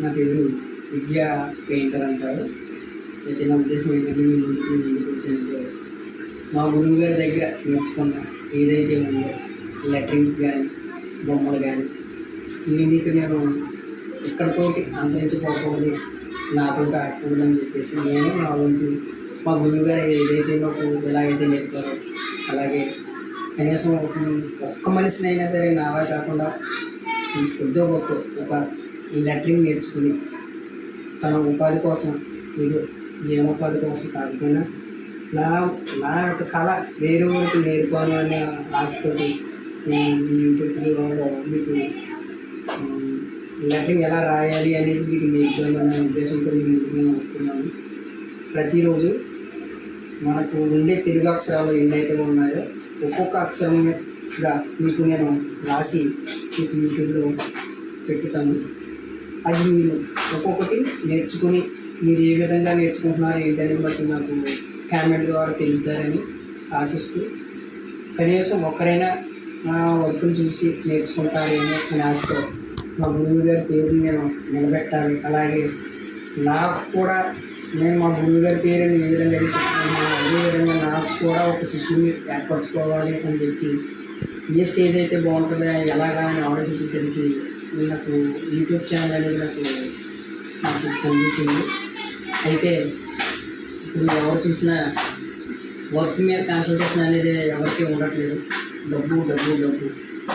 నా పేరు విద్యా పెయింటర్ అంటారు. అయితే నా ఉద్దేశం ఏంటంటే మీ ముందుకు ముందుకు వచ్చానంటే మా గురువు గారి దగ్గర నేర్చుకున్న ఏదైతే ఉందో లెటరింగ్ కానీ బొమ్మలు కానీ ఇవన్నీకి నేను ఇక్కడితోటి అంతరించిపోకూడదు నాతో ఆడకూడదు అని చెప్పేసి నేను నా వంతు మా గురువు గారు ఏదైతే మాకు ఎలాగైతే నేర్పారో అలాగే కనీసం ఒక ఒక్క మనిషినైనా సరే నాలా కాకుండా కొద్దిగా ఒక లెటరింగ్ నేర్చుకుని తన ఉపాధి కోసం ఏదో జీవనోపాధి కోసం కాకపోయినా నా నా యొక్క కళ వేరే వాళ్ళకి నేర్పాను అనే ఆశతోటి నేను యూట్యూబ్లో మీకు లెటరింగ్ ఎలా రాయాలి అనేది మీకు నేర్పుతామనే ఉద్దేశంతో మీ నేను వస్తున్నాను. ప్రతిరోజు మనకు ఉండే తెలుగు అక్షరాలు ఎన్నైతే ఉన్నాయో ఒక్కొక్క అక్షరంగా మీకు నేను రాసి మీకు యూట్యూబ్లో పెట్టుతాను. అది మీరు ఒక్కొక్కటి నేర్చుకుని మీరు ఏ విధంగా నేర్చుకుంటున్నారు ఏంటనేది బట్టి నాకు కామెంట్ ద్వారా తెలుపుతారని ఆశిస్తూ కనీసం ఒక్కరైనా నా వర్క్ని చూసి నేర్చుకుంటారేమో అని ఆశతో మా గురువు గారి పేరుని నేను నిలబెట్టాలి. అలాగే నాకు కూడా నేను మా గురువు గారి పేరుని ఏ విధంగా చెప్తున్నాను చెప్తున్నానో అదే విధంగా నాకు కూడా ఒక శిశువుని ఏర్పరచుకోవాలి అని చెప్పి ఏ స్టేజ్ అయితే బాగుంటుందో ఎలాగా అని ఆలోచించేసరికి నాకు యూట్యూబ్ ఛానల్ అనేది నాకు నాకు కనిపించింది. అయితే ఇప్పుడు ఎవరు చూసినా వర్క్ మీద కాన్సన్ట్రేషన్ అనేది ఎవరికి ఉండట్లేదు. డబ్బు డబ్బు డబ్బు.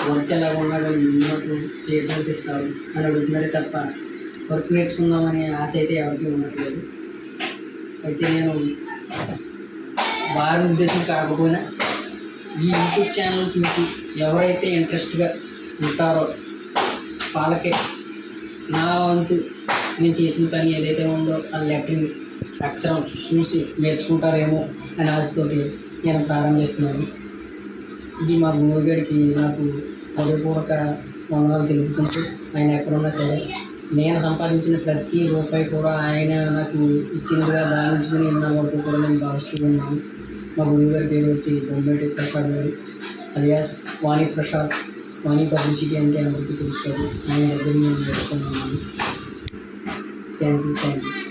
వర్క్ ఎలా ఉన్నా కానీ ముందు జీతం ఇస్తారు అని అడుగుతున్నారే తప్ప వర్క్ నేర్చుకుందామనే ఆశ అయితే ఎవరికి ఉండట్లేదు. అయితే నేను వారి ఉద్దేశం కాకపోయినా ఈ యూట్యూబ్ ఛానల్ చూసి ఎవరైతే ఇంట్రెస్ట్గా ఉంటారో వాళ్ళకే. నా వంతు నేను చేసిన పని ఏదైతే ఉందో ఆ లెటర్ని అక్షరం చూసి నేర్చుకుంటారేమో అని ఆశతోటి నేను ప్రారంభిస్తున్నాను ఇది మా గురువు గారికి నాకు హృదయపూర్వక వందనాలు తెలుపుకుంటూ ఆయన ఎక్కడున్నా సరే నేను సంపాదించిన ప్రతి రూపాయి కూడా ఆయన నాకు ఇచ్చినదిగా భావించుకుని నా వరకు కూడా నేను భావిస్తూ ఉన్నాను. మా గురువు గారి పేరు వచ్చి బొమ్మేటి ప్రసాద్ గారు అలియాస్ వాణి ప్రసాద్ వాణి పబ్లిసిటీ అంటే అందరికీ తెలుసు కదా. ఆయన దగ్గర నేను నేర్చుకున్నాను. Thank you thank you